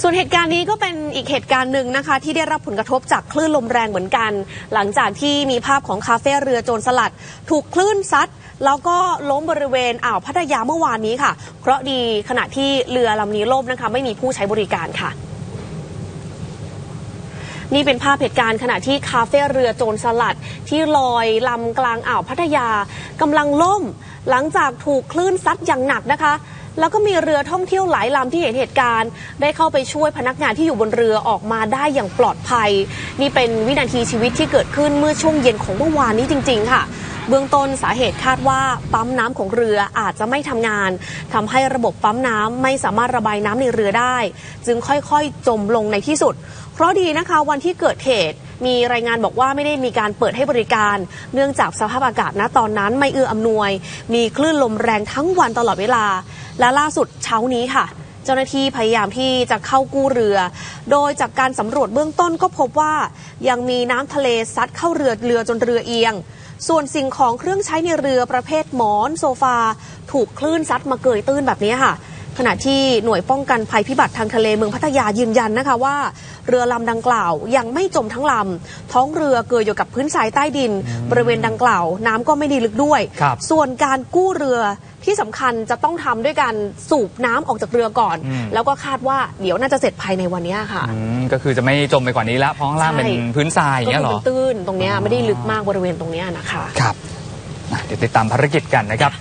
ส่วนเหตุการณ์นี้ก็เป็นอีกเหตุการณ์หนึ่งนะคะ ที่ได้รับผลกระทบจากคลื่นลมแรงเหมือนกัน หลังจากที่มีภาพของคาเฟ่เรือโจรสลัด ถูกคลื่นซัด แล้วก็ล้มบริเวณอ่าวพัทยาเมื่อวานนี้ค่ะ เพราะดีขณะที่เรือลำนี้ล่มนะคะ ไม่มีผู้ใช้บริการค่ะนี่เป็นภาพเหตุการณ์ขณะที่คาเฟ่เรือโจรสลัด ที่ลอยลำกลางอ่าวพัทยากำลังล่ม หลังจากถูกคลื่นซัดอย่างหนักนะคะ แล้วก็มีเรือท่องเที่ยวหลายลำที่เห็นเหตุการณ์ ได้เข้าไปช่วยพนักงานที่อยู่บนเรือออกมาได้อย่างปลอดภัย นี่เป็นวินาทีชีวิตที่เกิดขึ้นเมื่อช่วงเย็นของเมื่อวานนี้จริง ๆ ค่ะ เบื้องต้นสาเหตุคาดว่าปั๊มน้ำของเรืออาจจะไม่ทำงานทำให้ระบบปั๊มน้ำไม่สามารถระบายน้ำในเรือได้ จึงค่อยๆ จมลงในที่สุด เพราะดีนะคะวันที่เกิดเหตุมีรายงานบอกว่าไม่ได้มีการเปิดให้บริการ เนื่องจากสภาพอากาศณตอนนั้นไม่เอื้ออำนวย มีคลื่นลมแรงทั้งวันตลอดเวลา และล่าสุดเช้านี้ค่ะ เจ้าหน้าที่พยายามที่จะเข้ากู้เรือ โดยจากการสำรวจเบื้องต้นก็พบว่า ยังมีน้ำทะเลซัดเข้าเรือเรือจนเรือเอียง ส่วนสิ่งของเครื่องใช้ในเรือประเภทหมอน โซฟา ถูกคลื่นซัดมาเกยตื้นแบบนี้ค่ะขณะที่หน่วยป้องกันภัยพิบัติทางทะเลเมืองพัทยายืนยันนะคะว่า เรือลำดังกล่าวยังไม่จมทั้งลำท้องเรือเกยอยู่กับพื้นทรายใต้ดิน บริเวณดังกล่าว น้ำก็ไม่ไดีลึกด้วยครับส่วนการกู้เรือ ที่สำคัญจะต้องทำด้วยการสูบน้ำออกจากเรือก่อนอืมแล้วก็คาดว่าเดี๋ยวน่าจะเสร็จภายในวันนี้ค่ะอืมก็คือจะไม่จมไปกว่านี้แล้วเพราะข้างล่างเป็นใช่พื้นทรายอย่างก็เงี้ยคืเหรออมันตื้นตรงเนี้ยอ๋อไม่ได้ลึกมากบริเวณตรงเนี้ยนะคะครับอะเดี๋ยวติดตามภารกิจกันนะครับ